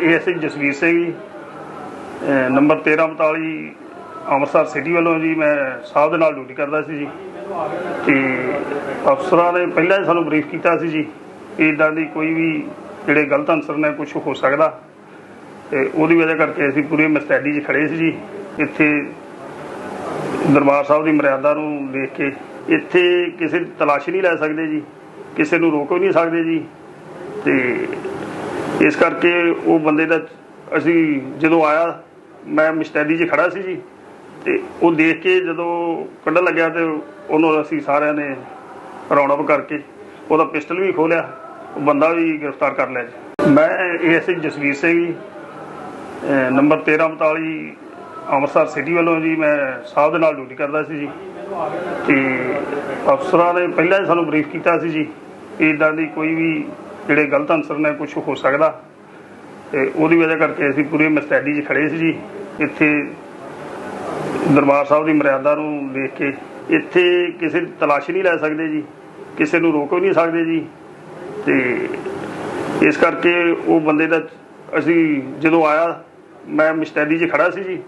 ASI Jasvir Singh ji, ਅਹ number 1342 Amritsar city ਵੱਲੋਂ ਜੀ ਮੈਂ ਸਾਹਿਬ ਦੇ ਨਾਲ ਡਿਊਟੀ ਕਰਦਾ ਸੀ ਜੀ। ਤੇ ਅਫਸਰਾਂ ਨੇ ਪਹਿਲਾਂ ਹੀ ਸਾਨੂੰ ਬਰੀਫ ਕੀਤਾ ਸੀ ਜੀ ਇਦਾਂ ਦੀ ਕੋਈ ਵੀ ਜਿਹੜੇ ਗਲਤ ਅਨਸਰ ਨੇ ਕੁਝ ਹੋ ਸਕਦਾ। ਤੇ ਉਹਦੀ ਵਜ੍ਹਾ ਕਰਕੇ ਅਸੀਂ ਪੂਰੇ ਮਸਤੈਦੀ 'ਚ ਖੜੇ ਸੀ ਜੀ। ਇੱਥੇ ਦਰਬਾਰ ਸਾਹਿਬ ਦੀ ਮਰਿਆਦਾ ਨੂੰ ਦੇਖ ਕੇ ਇੱਥੇ ਕਿਸੇ ਦੀ ਤਲਾਸ਼ ਨਹੀਂ ਲੈ ਸਕਦੇ ਜੀ। ਕਿਸੇ ਨੂੰ ਰੋਕ ਵੀ ਨਹੀਂ ਸਕਦੇ ਜੀ। ਤੇ ਇਸ ਕਰਕੇ ਉਹ ਬੰਦੇ ਦਾ ਅਸੀਂ ਜਦੋਂ ਆਇਆ, ਮੈਂ ਮਸਤੈਦੀ 'ਚ ਖੜਾ ਸੀ ਜੀ, ਤੇ ਉਹ ਦੇਖ ਕੇ ਜਦੋਂ ਕੱਢਣ ਲੱਗਿਆ ਤੇ ਉਹਨੂੰ ਅਸੀਂ ਸਾਰਿਆਂ ਨੇ ਰੌਣਕ ਕਰਕੇ ਉਹਦਾ ਪਿਸਟਲ ਵੀ ਖੋਲਿਆ ਉਹ ਬੰਦਾ ਵੀ ਗ੍ਰਿਫਤਾਰ ਕਰ ਲਿਆ ਜੀ। ਮੈਂ ਏਐਸਆਈ ਜਸਵੀਰ ਸਿੰਘ ਜੀ, ਅਹ ਨੰਬਰ 1342 ਅੰਮ੍ਰਿਤਸਰ ਸਿਟੀ ਵੱਲੋਂ ਜੀ ਮੈਂ ਸਾਹਿਬ ਦੇ ਨਾਲ ਡਿਊਟੀ ਕਰਦਾ ਸੀ ਜੀ। ਤੇ ਅਫਸਰਾਂ ਨੇ ਪਹਿਲਾਂ ਹੀ ਸਾਨੂੰ ਬਰੀਫ ਕੀਤਾ ਸੀ ਜੀ ਇਦਾਂ ਦੀ ਕੋਈ ਵੀ ਜਿਹੜੇ ਗਲਤ ਅਨਸਰ ਨੇ ਕੁਝ ਹੋ ਸਕਦਾ। ਤੇ ਉਹਦੀ ਵਜ੍ਹਾ ਕਰਕੇ ਅਸੀਂ ਪੂਰੀ ਮਸਤੈਦੀ 'ਚ ਖੜੇ ਸੀ ਜੀ। ਇੱਥੇ ਦਰਬਾਰ ਸਾਹਿਬ ਦੀ ਮਰਿਆਦਾ ਨੂੰ ਦੇਖ ਕੇ ਇੱਥੇ ਕਿਸੇ ਦੀ ਤਲਾਸ਼ੀ ਨਹੀਂ ਲੈ ਸਕਦੇ ਜੀ। ਕਿਸੇ ਨੂੰ ਰੋਕ ਵੀ ਨਹੀਂ ਸਕਦੇ ਜੀ। ਤੇ ਇਸ ਕਰਕੇ ਉਹ ਬੰਦੇ ਦਾ ਅਸੀਂ ਜਦੋਂ ਆਇਆ, ਮੈਂ ਮਸਤੈਦੀ 'ਚ ਖੜਾ ਸੀ ਜੀ।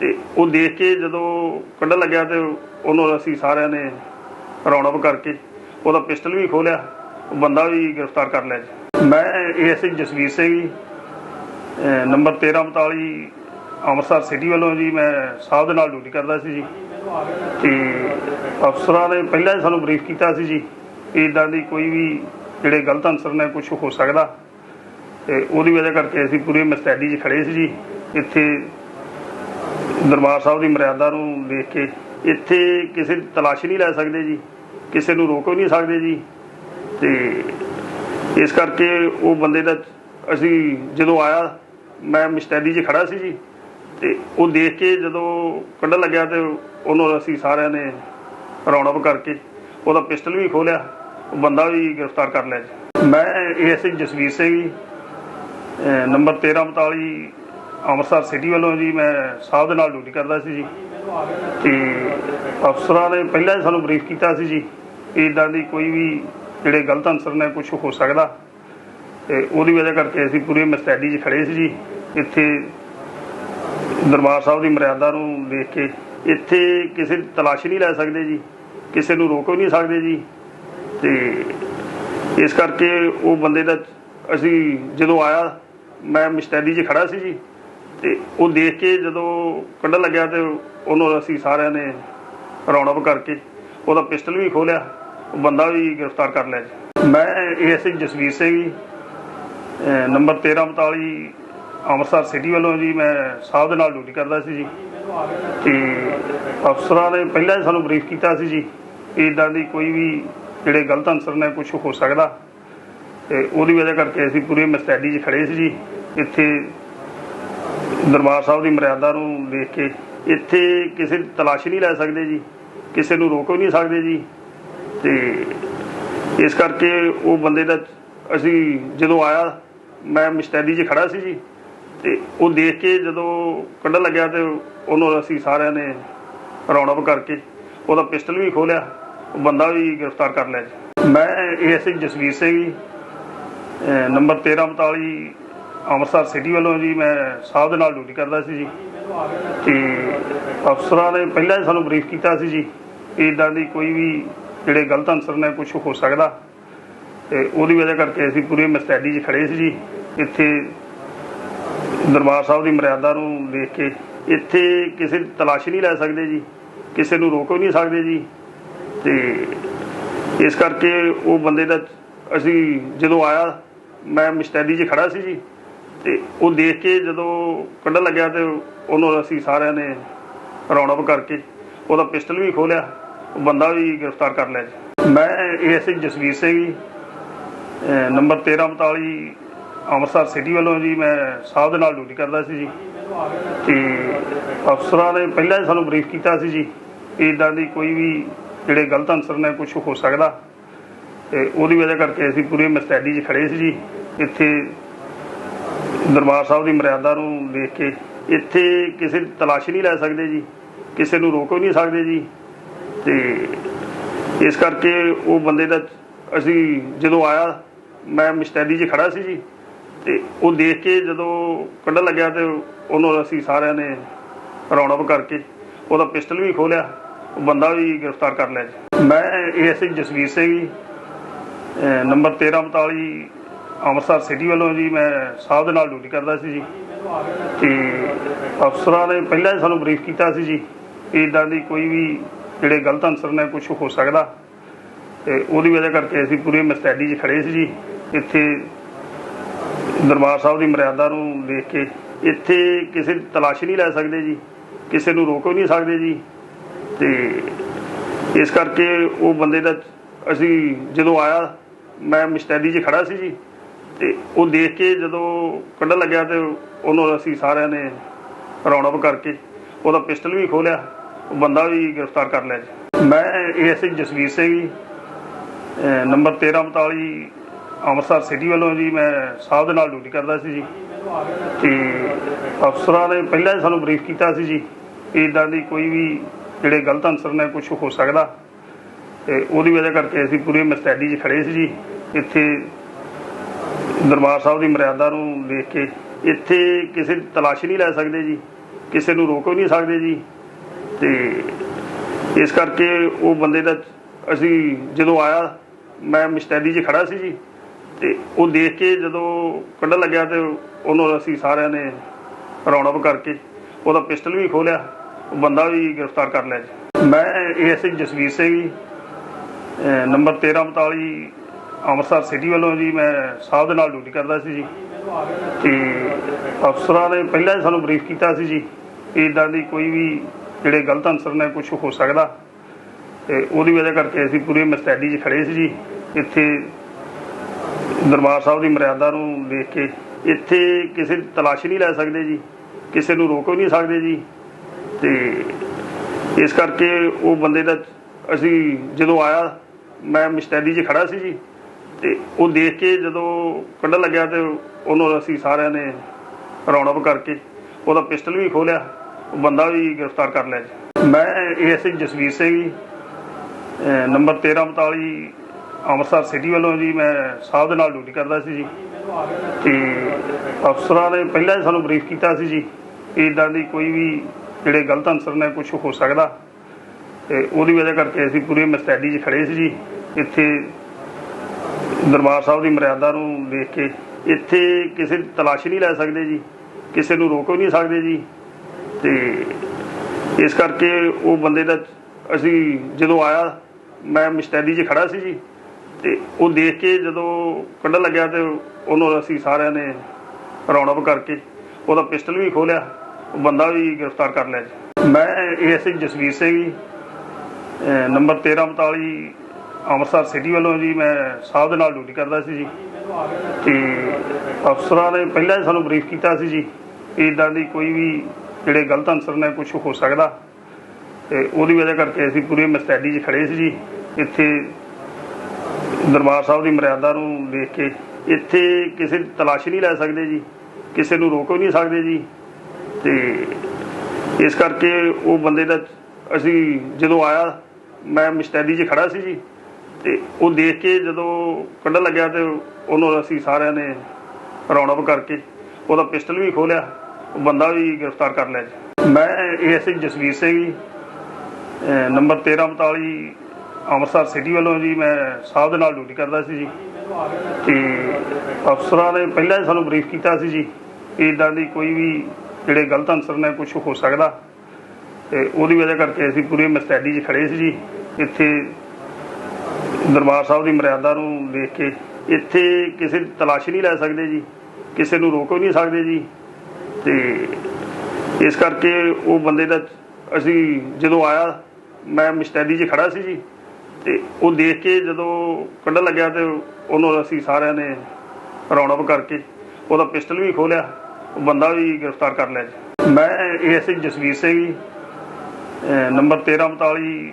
ਤੇ ਉਹ ਦੇਖ ਕੇ ਜਦੋਂ ਕੱਢਣ ਲੱਗਿਆ ਤੇ ਉਹਨੂੰ ਅਸੀਂ ਸਾਰਿਆਂ ਨੇ ਰੌਣਕ ਕਰਕੇ ਉਹਦਾ ਪਿਸਟਲ ਵੀ ਖੋਲਿਆ ਉਹ ਬੰਦਾ ਵੀ ਗ੍ਰਿਫਤਾਰ ਕਰ ਲਿਆ ਜੀ। ਮੈਂ ਏਐਸਆਈ ਜਸਵੀਰ ਸਿੰਘ ਜੀ, ਅਹ ਨੰਬਰ 1342 ਅੰਮ੍ਰਿਤਸਰ ਸਿਟੀ ਵੱਲੋਂ ਜੀ ਮੈਂ ਸਾਹਿਬ ਦੇ ਨਾਲ ਡਿਊਟੀ ਕਰਦਾ ਸੀ ਜੀ। ਤੇ ਅਫਸਰਾਂ ਨੇ ਪਹਿਲਾਂ ਹੀ ਸਾਨੂੰ ਬਰੀਫ ਕੀਤਾ ਸੀ ਜੀ ਇਦਾਂ ਦੀ ਕੋਈ ਵੀ ਜਿਹੜੇ ਗਲਤ ਅਨਸਰ ਨੇ ਕੁਝ ਹੋ ਸਕਦਾ। ਤੇ ਉਹਦੀ ਵਜ੍ਹਾ ਕਰਕੇ ਅਸੀਂ ਪੂਰੀ ਮਸਤੈਦੀ 'ਚ ਖੜੇ ਸੀ ਜੀ। ਇੱਥੇ ਦਰਬਾਰ ਸਾਹਿਬ ਦੀ ਮਰਿਆਦਾ ਨੂੰ ਦੇਖ ਕੇ ਇੱਥੇ ਕਿਸੇ ਦੀ ਤਲਾਸ਼ ਨਹੀਂ ਲੈ ਸਕਦੇ ਜੀ। ਕਿਸੇ ਨੂੰ ਰੋਕ ਵੀ ਨਹੀਂ ਸਕਦੇ ਜੀ। ਤੇ ਇਸ ਕਰਕੇ ਉਹ ਬੰਦੇ ਦਾ ਅਸੀਂ ਜਦੋਂ ਆਇਆ, ਮੈਂ ਮਸਤੈਦੀ 'ਚ ਖੜਾ ਸੀ ਜੀ, ਤੇ ਉਹ ਦੇਖ ਕੇ ਜਦੋਂ ਕੱਢਣ ਲੱਗਿਆ ਤੇ ਉਹਨੂੰ ਅਸੀਂ ਸਾਰਿਆਂ ਨੇ ਰੌਣਕ ਕਰਕੇ ਉਹਦਾ ਪਿਸਟਲ ਵੀ ਖੋਲਿਆ ਉਹ ਬੰਦਾ ਵੀ ਗ੍ਰਿਫਤਾਰ ਕਰ ਲਿਆ ਜੀ। ਮੈਂ ਏਐਸਆਈ ਜਸਵੀਰ ਸਿੰਘ ਜੀ, ਅਹ ਨੰਬਰ 1342 ਅੰਮ੍ਰਿਤਸਰ ਸਿਟੀ ਵੱਲੋਂ ਜੀ ਮੈਂ ਸਾਹਿਬ ਦੇ ਨਾਲ ਡਿਊਟੀ ਕਰਦਾ ਸੀ ਜੀ। ਤੇ ਅਫਸਰਾਂ ਨੇ ਪਹਿਲਾਂ ਹੀ ਸਾਨੂੰ ਬਰੀਫ ਕੀਤਾ ਸੀ ਜੀ ਇਦਾਂ ਦੀ ਕੋਈ ਵੀ ਜਿਹੜੇ ਗਲਤ ਅਨਸਰ ਨੇ ਕੁਝ ਹੋ ਸਕਦਾ। ਤੇ ਉਹਦੀ ਵਜ੍ਹਾ ਕਰਕੇ ਅਸੀਂ ਪੂਰੀ ਮਸਤੈਦੀ 'ਚ ਖੜੇ ਸੀ ਜੀ। ਇੱਥੇ ਦਰਬਾਰ ਸਾਹਿਬ ਦੀ ਮਰਿਆਦਾ ਨੂੰ ਦੇਖ ਕੇ, ਇੱਥੇ ਕਿਸੇ ਦੀ ਤਲਾਸ਼ ਨਹੀਂ ਲੈ ਸਕਦੇ ਜੀ। ਕਿਸੇ ਨੂੰ ਰੋਕ ਵੀ ਨਹੀਂ ਸਕਦੇ ਜੀ। ਤੇ ਇਸ ਕਰਕੇ ਉਹ ਬੰਦੇ ਦਾ ਅਸੀਂ ਜਦੋਂ ਆਇਆ, ਮੈਂ ਮਸਤੈਦੀ 'ਚ ਖੜਾ ਸੀ ਜੀ। ਤੇ ਉਹ ਦੇਖ ਕੇ ਜਦੋਂ ਕੱਢਣ ਲੱਗਿਆ ਤੇ ਉਹਨੂੰ ਅਸੀਂ ਸਾਰਿਆਂ ਨੇ ਰੌਣਕ ਕਰਕੇ ਉਹਦਾ ਪਿਸਟਲ ਵੀ ਖੋਲਿਆ ਉਹ ਬੰਦਾ ਵੀ ਗ੍ਰਿਫਤਾਰ ਕਰ ਲਿਆ ਜੀ। ਮੈਂ ਏਐਸਆਈ ਜਸਵੀਰ ਸਿੰਘ ਜੀ, ਅਹ ਨੰਬਰ 1342 ਅੰਮ੍ਰਿਤਸਰ ਸਿਟੀ ਵੱਲੋਂ ਜੀ ਮੈਂ ਸਾਹਿਬ ਦੇ ਨਾਲ ਡਿਊਟੀ ਕਰਦਾ ਸੀ ਜੀ। ਤੇ ਅਫਸਰਾਂ ਨੇ ਪਹਿਲਾਂ ਹੀ ਸਾਨੂੰ ਬਰੀਫ ਕੀਤਾ ਸੀ ਜੀ ਇਦਾਂ ਦੀ ਕੋਈ ਵੀ ਜਿਹੜੇ ਗਲਤ ਅਨਸਰ ਨੇ ਕੁਝ ਹੋ ਸਕਦਾ। ਤੇ ਉਹਦੀ ਵਜ੍ਹਾ ਕਰਕੇ ਅਸੀਂ ਪੂਰੇ ਮਸਟੈਡੀ 'ਚ ਖੜੇ ਸੀ ਜੀ। ਇੱਥੇ ਦਰਬਾਰ ਸਾਹਿਬ ਦੀ ਮਰਿਆਦਾ ਨੂੰ ਦੇਖ ਕੇ ਇੱਥੇ ਕਿਸੇ ਦੀ ਤਲਾਸ਼ੀ ਨਹੀਂ ਲੈ ਸਕਦੇ ਜੀ, ਕਿਸੇ ਨੂੰ ਰੋਕ ਵੀ ਨਹੀਂ ਸਕਦੇ ਜੀ। ਤੇ ਇਸ ਕਰਕੇ ਉਹ ਬੰਦੇ ਦਾ ਅਸੀਂ ਜਦੋਂ ਆਇਆ, ਮੈਂ ਮਸਤੈਦੀ 'ਚ ਖੜਾ ਸੀ ਜੀ, ਤੇ ਉਹ ਦੇਖ ਕੇ ਜਦੋਂ ਕੱਢਣ ਲੱਗਿਆ ਤੇ ਉਹਨੂੰ ਅਸੀਂ ਸਾਰਿਆਂ ਨੇ ਰੌਣਕ ਕਰਕੇ ਉਹਦਾ ਪਿਸਟਲ ਵੀ ਖੋਲਿਆ, ਉਹ ਬੰਦਾ ਵੀ ਗ੍ਰਿਫਤਾਰ ਕਰ ਲਿਆ ਜੀ। ਮੈਂ ਏਐਸਆਈ ਜਸਵੀਰ ਸਿੰਘ ਜੀ, ਅਹ ਨੰਬਰ 1342 ਅੰਮ੍ਰਿਤਸਰ ਸਿਟੀ ਵੱਲੋਂ ਜੀ ਮੈਂ ਸਾਹਿਬ ਦੇ ਨਾਲ ਡਿਊਟੀ ਕਰਦਾ ਸੀ ਜੀ। ਤੇ ਅਫਸਰਾਂ ਨੇ ਪਹਿਲਾਂ ਹੀ ਸਾਨੂੰ ਬਰੀਫ ਕੀਤਾ ਸੀ ਜੀ ਇਦਾਂ ਦੀ ਕੋਈ ਵੀ ਜਿਹੜੇ ਗਲਤ ਅਨਸਰ ਨੇ ਕੁਝ ਹੋ ਸਕਦਾ। ਤੇ ਉਹਦੀ ਵਜ੍ਹਾ ਕਰਕੇ ਅਸੀਂ ਪੂਰੇ ਮਸਤੈਦੀ 'ਚ ਖੜੇ ਸੀ ਜੀ। ਇੱਥੇ ਦਰਬਾਰ ਸਾਹਿਬ ਦੀ ਮਰਿਆਦਾ ਨੂੰ ਦੇਖ ਕੇ, ਇੱਥੇ ਕਿਸੇ ਦੀ ਤਲਾਸ਼ੀ ਨਹੀਂ ਲੈ ਸਕਦੇ ਜੀ। ਕਿਸੇ ਨੂੰ ਰੋਕ ਵੀ ਨਹੀਂ ਸਕਦੇ ਜੀ। ਤੇ ਇਸ ਕਰਕੇ ਉਹ ਬੰਦੇ ਦਾ ਅਸੀਂ ਜਦੋਂ ਆਇਆ, ਮੈਂ ਮਸਤੈਦੀ 'ਚ ਖੜਾ ਸੀ ਜੀ। ਤੇ ਉਹ ਦੇਖ ਕੇ ਜਦੋਂ ਕੱਢਣ ਲੱਗਿਆ ਤੇ ਉਹਨੂੰ ਅਸੀਂ ਸਾਰਿਆਂ ਨੇ ਰੌਣਕ ਕਰਕੇ ਉਹਦਾ ਪਿਸਟਲ ਵੀ ਖੋਲਿਆ ਉਹ ਬੰਦਾ ਵੀ ਗ੍ਰਿਫਤਾਰ ਕਰ ਲਿਆ ਜੀ। ਮੈਂ ਏਐਸਆਈ ਜਸਵੀਰ ਸਿੰਘ ਜੀ, ਅਹ ਨੰਬਰ 1342 ਅੰਮ੍ਰਿਤਸਰ ਸਿਟੀ ਵੱਲੋਂ ਜੀ ਮੈਂ ਸਾਹਿਬ ਦੇ ਨਾਲ ਡਿਊਟੀ ਕਰਦਾ ਸੀ ਜੀ। ਤੇ ਅਫਸਰਾਂ ਨੇ ਪਹਿਲਾਂ ਹੀ ਸਾਨੂੰ ਬਰੀਫ ਕੀਤਾ ਸੀ ਜੀ ਇਦਾਂ ਦੀ ਕੋਈ ਵੀ ਜਿਹੜੇ ਗਲਤ ਅਨਸਰ ਨੇ ਕੁਝ ਹੋ ਸਕਦਾ। ਤੇ ਉਹਦੀ ਵਜ੍ਹਾ ਕਰਕੇ ਅਸੀਂ ਪੂਰੀ ਮਸਟੈਡੀ 'ਚ ਖੜੇ ਸੀ ਜੀ। ਇੱਥੇ ਦਰਬਾਰ ਸਾਹਿਬ ਦੀ ਮਰਿਆਦਾ ਨੂੰ ਦੇਖ ਕੇ ਇੱਥੇ ਕਿਸੇ ਦੀ ਤਲਾਸ਼ੀ ਨਹੀਂ ਲੈ ਸਕਦੇ ਜੀ। ਕਿਸੇ ਨੂੰ ਰੋਕ ਵੀ ਨਹੀਂ ਸਕਦੇ ਜੀ। ਤੇ ਇਸ ਕਰਕੇ ਉਹ ਬੰਦੇ ਦਾ ਅਸੀਂ ਜਦੋਂ ਆਇਆ, ਮੈਂ ਮਸਤੈਦੀ 'ਚ ਖੜਾ ਸੀ ਜੀ, ਤੇ ਉਹ ਦੇਖ ਕੇ ਜਦੋਂ ਕੱਢਣ ਲੱਗਿਆ ਤੇ ਉਹਨੂੰ ਅਸੀਂ ਸਾਰਿਆਂ ਨੇ ਰੌਣਕ ਕਰਕੇ ਉਹਦਾ ਪਿਸਟਲ ਵੀ ਖੋਲਿਆ ਉਹ ਬੰਦਾ ਵੀ ਗ੍ਰਿਫਤਾਰ ਕਰ ਲਿਆ ਜੀ। ਮੈਂ ਏਐਸਆਈ ਜਸਵੀਰ ਸਿੰਘ ਜੀ, ਅਹ ਨੰਬਰ 1342 ਅੰਮ੍ਰਿਤਸਰ ਸਿਟੀ ਵੱਲੋਂ ਜੀ ਮੈਂ ਸਾਹਿਬ ਦੇ ਨਾਲ ਡਿਊਟੀ ਕਰਦਾ ਸੀ ਜੀ। ਤੇ ਅਫਸਰਾਂ ਨੇ ਪਹਿਲਾਂ ਹੀ ਸਾਨੂੰ ਬਰੀਫ ਕੀਤਾ ਸੀ ਜੀ ਕਿ ਇਦਾਂ ਦੀ ਕੋਈ ਵੀ ਜਿਹੜੇ ਗਲਤ ਅਨਸਰ ਨੇ ਕੁਝ ਹੋ ਸਕਦਾ। ਤੇ ਉਹਦੀ ਵਜ੍ਹਾ ਕਰਕੇ ਅਸੀਂ ਪੂਰੀ ਮਸਤੈਦੀ 'ਚ ਖੜੇ ਸੀ ਜੀ। ਇੱਥੇ ਦਰਬਾਰ ਸਾਹਿਬ ਦੀ ਮਰਿਆਦਾ ਨੂੰ ਦੇਖ ਕੇ ਇੱਥੇ ਕਿਸੇ ਦੀ ਤਲਾਸ਼ੀ ਨਹੀਂ ਲੈ ਸਕਦੇ ਜੀ। ਕਿਸੇ ਨੂੰ ਰੋਕ ਵੀ ਨਹੀਂ ਸਕਦੇ ਜੀ। ਤੇ ਇਸ ਕਰਕੇ ਉਹ ਬੰਦੇ ਦਾ ਅਸੀਂ ਜਦੋਂ ਆਇਆ, ਮੈਂ ਮਸਤੈਦੀ 'ਚ ਖੜਾ ਸੀ ਜੀ। ਤੇ ਉਹ ਦੇਖ ਕੇ ਜਦੋਂ ਕੱਢਣ ਲੱਗਿਆ ਤੇ ਉਹਨੂੰ ਅਸੀਂ ਸਾਰਿਆਂ ਨੇ ਰੌਣਕ ਕਰਕੇ ਉਹਦਾ ਪਿਸਟਲ ਵੀ ਖੋਲਿਆ ਉਹ ਬੰਦਾ ਵੀ ਗ੍ਰਿਫਤਾਰ ਕਰ ਲਿਆ ਜੀ। ਮੈਂ ਏਐਸਆਈ ਜਸਵੀਰ ਸਿੰਘ ਜੀ, ਅਹ ਨੰਬਰ 1342 ਅੰਮ੍ਰਿਤਸਰ ਸਿਟੀ ਵੱਲੋਂ ਜੀ ਮੈਂ ਸਾਹਿਬ ਦੇ ਨਾਲ ਡਿਊਟੀ ਕਰਦਾ ਸੀ ਜੀ। ਤੇ ਅਫਸਰਾਂ ਨੇ ਪਹਿਲਾਂ ਹੀ ਸਾਨੂੰ ਬਰੀਫ ਕੀਤਾ ਸੀ ਜੀ ਕਿ ਇਦਾਂ ਦੀ ਕੋਈ ਵੀ ਜਿਹੜੇ ਗਲਤ ਅਨਸਰ ਨੇ ਕੁਝ ਹੋ ਸਕਦਾ। ਤੇ ਉਹਦੀ ਵਜ੍ਹਾ ਕਰਕੇ ਅਸੀਂ ਪੂਰੀ ਮਸਤੈਦੀ 'ਚ ਖੜੇ ਸੀ ਜੀ। ਇੱਥੇ ਦਰਬਾਰ ਸਾਹਿਬ ਦੀ ਮਰਿਆਦਾ ਨੂੰ ਦੇਖ ਕੇ ਇੱਥੇ ਕਿਸੇ ਦੀ ਤਲਾਸ਼ ਨਹੀਂ ਲੈ ਸਕਦੇ ਜੀ। ਕਿਸੇ ਨੂੰ ਰੋਕ ਵੀ ਨਹੀਂ ਸਕਦੇ ਜੀ। ਤੇ ਇਸ ਕਰਕੇ ਉਹ ਬੰਦੇ ਦਾ ਅਸੀਂ ਜਦੋਂ ਆਇਆ, ਮੈਂ ਮਸਤੈਦੀ 'ਚ ਖੜਾ ਸੀ ਜੀ, ਤੇ ਉਹ ਦੇਖ ਕੇ ਜਦੋਂ ਕੱਢਣ ਲੱਗਿਆ ਤੇ ਉਹਨੂੰ ਅਸੀਂ ਸਾਰਿਆਂ ਨੇ ਰੌਣਕ ਕਰਕੇ ਉਹਦਾ ਪਿਸਟਲ ਵੀ ਖੋਲਿਆ ਉਹ ਬੰਦਾ ਵੀ ਗ੍ਰਿਫਤਾਰ ਕਰ ਲਿਆ ਜੀ। ਮੈਂ ਏਐਸਆਈ ਜਸਵੀਰ ਸਿੰਘ ਜੀ, ਅਹ ਨੰਬਰ 1342 ਅੰਮ੍ਰਿਤਸਰ ਸਿਟੀ ਵੱਲੋਂ ਜੀ ਮੈਂ ਸਾਹਿਬ ਦੇ ਨਾਲ ਡਿਊਟੀ ਕਰਦਾ ਸੀ ਜੀ। ਤੇ ਅਫਸਰਾਂ ਨੇ ਪਹਿਲਾਂ ਹੀ ਸਾਨੂੰ ਬਰੀਫ ਕੀਤਾ ਸੀ ਜੀ ਕਿ ਇਦਾਂ ਦੀ ਕੋਈ ਵੀ ਜਿਹੜੇ ਗਲਤ ਅਨਸਰ ਨੇ ਕੁਝ ਹੋ ਸਕਦਾ। ਤੇ ਉਹਦੀ ਵਜ੍ਹਾ ਕਰਕੇ ਅਸੀਂ ਪੂਰੀ ਮਸਤੈਦੀ 'ਚ ਖੜੇ ਸੀ ਜੀ। ਇੱਥੇ ਦਰਬਾਰ ਸਾਹਿਬ ਦੀ ਮਰਿਆਦਾ ਨੂੰ ਦੇਖ ਕੇ, ਇੱਥੇ ਕਿਸੇ ਦੀ ਤਲਾਸ਼ੀ ਨਹੀਂ ਲੈ ਸਕਦੇ ਜੀ। ਕਿਸੇ ਨੂੰ ਰੋਕ ਵੀ ਨਹੀਂ ਸਕਦੇ ਜੀ। ਤੇ ਇਸ ਕਰਕੇ ਉਹ ਬੰਦੇ ਦਾ ਅਸੀਂ ਜਦੋਂ ਆਇਆ, ਮੈਂ ਮਸਤੈਦੀ 'ਚ ਖੜਾ ਸੀ ਜੀ। ਤੇ ਉਹ ਦੇਖ ਕੇ ਜਦੋਂ ਕੱਢਣ ਲੱਗਿਆ ਤੇ ਉਹਨੂੰ ਅਸੀਂ ਸਾਰਿਆਂ ਨੇ ਰੌਣਕ ਕਰਕੇ ਉਹਦਾ ਪਿਸਟਲ ਵੀ ਖੋਲਿਆ ਉਹ ਬੰਦਾ ਵੀ ਗ੍ਰਿਫਤਾਰ ਕਰ ਲਿਆ ਜੀ। ਮੈਂ ਏਐਸਆਈ ਜਸਵੀਰ ਸਿੰਘ ਜੀ, ਅਹ ਨੰਬਰ 1342 ਅੰਮ੍ਰਿਤਸਰ ਸਿਟੀ ਵੱਲੋਂ ਜੀ ਮੈਂ ਸਾਹਿਬ ਦੇ ਨਾਲ ਡਿਊਟੀ ਕਰਦਾ ਸੀ ਜੀ। ਤੇ ਅਫਸਰਾਂ ਨੇ ਪਹਿਲਾਂ ਹੀ ਸਾਨੂੰ ਬਰੀਫ ਕੀਤਾ ਸੀ ਜੀ ਕਿ ਇਦਾਂ ਦੀ ਕੋਈ ਵੀ ਜਿਹੜੇ ਗਲਤ ਅਨਸਰ ਨੇ ਕੁਝ ਹੋ ਸਕਦਾ। ਤੇ ਉਹਦੀ ਵਜ੍ਹਾ ਕਰਕੇ ਅਸੀਂ ਪੂਰੀ ਮਸਟੈਡੀ 'ਚ ਖੜੇ ਸੀ ਜੀ। ਇੱਥੇ ਦਰਬਾਰ ਸਾਹਿਬ ਦੀ ਮਰਿਆਦਾ ਨੂੰ ਦੇਖ ਕੇ ਇੱਥੇ ਕਿਸੇ ਦੀ ਤਲਾਸ਼ੀ ਨਹੀਂ ਲੈ ਸਕਦੇ ਜੀ। ਕਿਸੇ ਨੂੰ ਰੋਕ ਵੀ ਨਹੀਂ ਸਕਦੇ ਜੀ। ਤੇ ਇਸ ਕਰਕੇ ਉਹ ਬੰਦੇ ਦਾ ਅਸੀਂ ਜਦੋਂ ਆਇਆ, ਮੈਂ ਮਸਤੈਦੀ 'ਚ ਖੜਾ ਸੀ ਜੀ, ਤੇ ਉਹ ਦੇਖ ਕੇ ਜਦੋਂ ਕੱਢਣ ਲੱਗਿਆ ਤੇ ਉਹਨੂੰ ਅਸੀਂ ਸਾਰਿਆਂ ਨੇ ਰੌਣਕ ਕਰਕੇ ਉਹਦਾ ਪਿਸਟਲ ਵੀ ਖੋਲਿਆ, ਉਹ ਬੰਦਾ ਵੀ ਗ੍ਰਿਫਤਾਰ ਕਰ ਲਿਆ ਜੀ। ਮੈਂ ਏਐਸਆਈ ਜਸਵੀਰ ਸਿੰਘ ਜੀ, ਅਹ ਨੰਬਰ 1342 ਅੰਮ੍ਰਿਤਸਰ ਸਿਟੀ ਵੱਲੋਂ ਜੀ ਮੈਂ ਸਾਹਿਬ ਦੇ ਨਾਲ ਡਿਊਟੀ ਕਰਦਾ ਸੀ ਜੀ। ਤੇ ਅਫਸਰਾਂ ਨੇ ਪਹਿਲਾਂ ਹੀ ਸਾਨੂੰ ਬਰੀਫ ਕੀਤਾ ਸੀ ਜੀ ਕਿ ਇਦਾਂ ਦੀ ਕੋਈ ਵੀ ਜਿਹੜੇ ਗਲਤ ਅਨਸਰ ਨੇ ਕੁਝ ਹੋ ਸਕਦਾ। ਤੇ ਉਹਦੀ ਵਜ੍ਹਾ ਕਰਕੇ ਅਸੀਂ ਪੂਰੀ ਮਸਤੈਦੀ 'ਚ ਖੜੇ ਸੀ ਜੀ। ਇੱਥੇ ਦਰਬਾਰ ਸਾਹਿਬ ਦੀ ਮਰਿਆਦਾ ਨੂੰ ਦੇਖ ਕੇ, ਇੱਥੇ ਕਿਸੇ ਦੀ ਤਲਾਸ਼ੀ ਨਹੀਂ ਲੈ ਸਕਦੇ ਜੀ। ਕਿਸੇ ਨੂੰ ਰੋਕ ਵੀ ਨਹੀਂ ਸਕਦੇ ਜੀ। ਤੇ ਇਸ ਕਰਕੇ ਉਹ ਬੰਦੇ ਦਾ ਅਸੀਂ ਜਦੋਂ ਆਇਆ, ਮੈਂ ਮਸਤੈਦੀ 'ਚ ਖੜਾ ਸੀ ਜੀ। ਤੇ ਉਹ ਦੇਖ ਕੇ ਜਦੋਂ ਕੱਢਣ ਲੱਗਿਆ ਤੇ ਉਹਨੂੰ ਅਸੀਂ ਸਾਰਿਆਂ ਨੇ ਰੌਣਕ ਕਰਕੇ ਉਹਦਾ ਪਿਸਟਲ ਵੀ ਖੋਲਿਆ ਉਹ ਬੰਦਾ ਵੀ ਗ੍ਰਿਫਤਾਰ ਕਰ ਲਿਆ ਜੀ। ਮੈਂ ਏਐਸਆਈ ਜਸਵੀਰ ਸਿੰਘ ਜੀ, ਅਹ ਨੰਬਰ 1342 ਅੰਮ੍ਰਿਤਸਰ ਸਿਟੀ ਵੱਲੋਂ ਜੀ ਮੈਂ ਸਾਹਿਬ ਦੇ ਨਾਲ ਡਿਊਟੀ ਕਰਦਾ ਸੀ ਜੀ। ਤੇ ਅਫਸਰਾਂ ਨੇ ਪਹਿਲਾਂ ਹੀ ਸਾਨੂੰ ਬਰੀਫ ਕੀਤਾ ਸੀ ਜੀ ਕਿ ਇਦਾਂ ਦੀ ਕੋਈ ਵੀ ਜਿਹੜੇ ਗਲਤ ਅਨਸਰ ਨੇ ਕੁਝ ਹੋ ਸਕਦਾ। ਤੇ ਉਹਦੀ ਵਜ੍ਹਾ ਕਰਕੇ ਅਸੀਂ ਪੂਰੀ ਮਸਟੈਡੀ 'ਚ ਖੜੇ ਸੀ ਜੀ। ਇੱਥੇ ਦਰਬਾਰ ਸਾਹਿਬ ਦੀ ਮਰਿਆਦਾ ਨੂੰ ਦੇਖ ਕੇ ਇੱਥੇ ਕਿਸੇ ਤਲਾਸ਼ ਨਹੀਂ ਲੈ ਸਕਦੇ ਜੀ। ਕਿਸੇ ਨੂੰ ਰੋਕ ਵੀ ਨਹੀਂ ਸਕਦੇ ਜੀ। ਤੇ ਇਸ ਕਰਕੇ ਉਹ ਬੰਦੇ ਦਾ ਅਸੀਂ ਜਦੋਂ ਆਇਆ, ਮੈਂ ਮਸਤੈਦੀ 'ਚ ਖੜਾ ਸੀ ਜੀ, ਤੇ ਉਹ ਦੇਖ ਕੇ ਜਦੋਂ ਕੱਢਣ ਲੱਗਿਆ ਤੇ ਉਹਨੂੰ ਅਸੀਂ ਸਾਰਿਆਂ ਨੇ ਰੌਣਕ ਕਰਕੇ ਉਹਦਾ ਪਿਸਟਲ ਵੀ ਖੋਲਿਆ ਉਹ ਬੰਦਾ ਵੀ ਗ੍ਰਿਫਤਾਰ ਕਰ ਲਿਆ ਜੀ। ਮੈਂ ਏਐਸਆਈ ਜਸਵੀਰ ਸਿੰਘ ਜੀ, ਅਹ ਨੰਬਰ 1342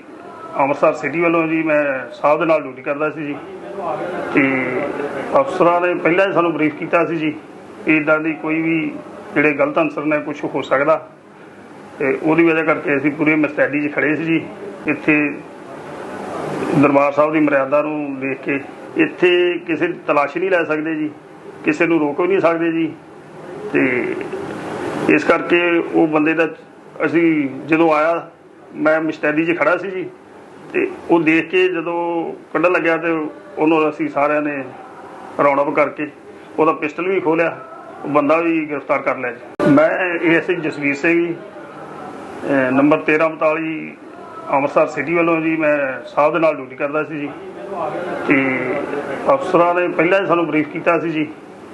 ਅੰਮ੍ਰਿਤਸਰ ਸਿਟੀ ਵੱਲੋਂ ਜੀ, ਮੈਂ ਸਾਹਿਬ ਦੇ ਨਾਲ ਡਿਊਟੀ ਕਰਦਾ ਸੀ ਜੀ। ਤੇ ਅਫਸਰਾਂ ਨੇ ਪਹਿਲਾਂ ਹੀ ਸਾਨੂੰ ਬਰੀਫ ਕੀਤਾ ਸੀ ਜੀ ਕਿ ਇਦਾਂ ਦੀ ਕੋਈ ਵੀ ਜਿਹੜੇ ਗਲਤ ਅਨਸਰ ਨੇ ਕੁਝ ਹੋ ਸਕਦਾ। ਤੇ ਉਹਦੀ ਵਜ੍ਹਾ ਕਰਕੇ ਅਸੀਂ ਪੂਰੀ ਮਸਤੈਦੀ 'ਚ ਖੜੇ ਸੀ ਜੀ। ਇੱਥੇ ਦਰਬਾਰ ਸਾਹਿਬ ਦੀ ਮਰਿਆਦਾ ਨੂੰ ਦੇਖ ਕੇ, ਇੱਥੇ ਕਿਸੇ ਦੀ ਤਲਾਸ਼ੀ ਨਹੀਂ ਲੈ ਸਕਦੇ ਜੀ। ਕਿਸੇ ਨੂੰ ਰੋਕ ਵੀ ਨਹੀਂ ਸਕਦੇ ਜੀ। ਤੇ ਇਸ ਕਰਕੇ ਉਹ ਬੰਦੇ ਦਾ ਅਸੀਂ ਜਦੋਂ ਆਇਆ, ਮੈਂ ਮਸਟੈਡੀ 'ਚ ਖੜਾ ਸੀ ਜੀ। ਤੇ ਉਹ ਦੇਖ ਕੇ ਜਦੋਂ ਕੱਢਣ ਲੱਗਿਆ ਤੇ ਉਹਨੂੰ ਅਸੀਂ ਸਾਰਿਆਂ ਨੇ ਰੌਣਕ ਕਰਕੇ ਉਹਦਾ ਪਿਸਟਲ ਵੀ ਖੋਲਿਆ ਉਹ ਬੰਦਾ ਵੀ ਗ੍ਰਿਫਤਾਰ ਕਰ ਲਿਆ ਜੀ। ਮੈਂ ਏਐਸਆਈ ਜਸਵੀਰ ਸਿੰਘ ਜੀ, ਅਹ ਨੰਬਰ 1342 ਅੰਮ੍ਰਿਤਸਰ ਸਿਟੀ ਵੱਲੋਂ ਜੀ ਮੈਂ ਸਾਹਿਬ ਦੇ ਨਾਲ ਡਿਊਟੀ ਕਰਦਾ ਸੀ ਜੀ। ਤੇ ਅਫਸਰਾਂ ਨੇ ਪਹਿਲਾਂ ਹੀ ਸਾਨੂੰ ਬਰੀਫ ਕੀਤਾ ਸੀ ਜੀ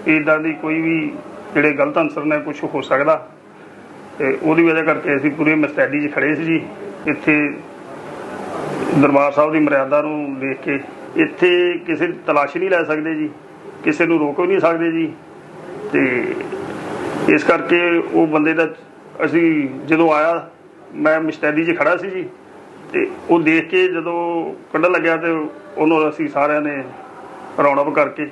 ਕਿ ਇਦਾਂ ਦੀ ਕੋਈ ਵੀ ਜਿਹੜੇ ਗਲਤ ਅਨਸਰ ਨੇ ਕੁਝ ਹੋ ਸਕਦਾ। ਤੇ ਉਹਦੀ ਵਜ੍ਹਾ ਕਰਕੇ ਅਸੀਂ ਪੂਰੀ ਮਸਤੈਦੀ 'ਚ ਖੜੇ ਸੀ ਜੀ। ਇੱਥੇ ਦਰਬਾਰ ਸਾਹਿਬ ਦੀ ਮਰਿਆਦਾ ਨੂੰ ਦੇਖ ਕੇ ਇੱਥੇ ਕਿਸੇ ਤਲਾਸ਼ ਨਹੀਂ ਲੈ ਸਕਦੇ ਜੀ। ਕਿਸੇ ਨੂੰ ਰੋਕ ਵੀ ਨਹੀਂ ਸਕਦੇ ਜੀ। ਤੇ ਇਸ ਕਰਕੇ ਉਹ ਬੰਦੇ ਦਾ ਅਸੀਂ ਜਦੋਂ ਆਇਆ, ਮੈਂ ਮਸਤੈਦੀ 'ਚ ਖੜਾ ਸੀ ਜੀ, ਤੇ ਉਹ ਦੇਖ ਕੇ ਜਦੋਂ ਕੱਢਣ ਲੱਗਿਆ ਤੇ ਉਹਨੂੰ ਅਸੀਂ ਸਾਰਿਆਂ ਨੇ ਰੌਣਕ ਕਰਕੇ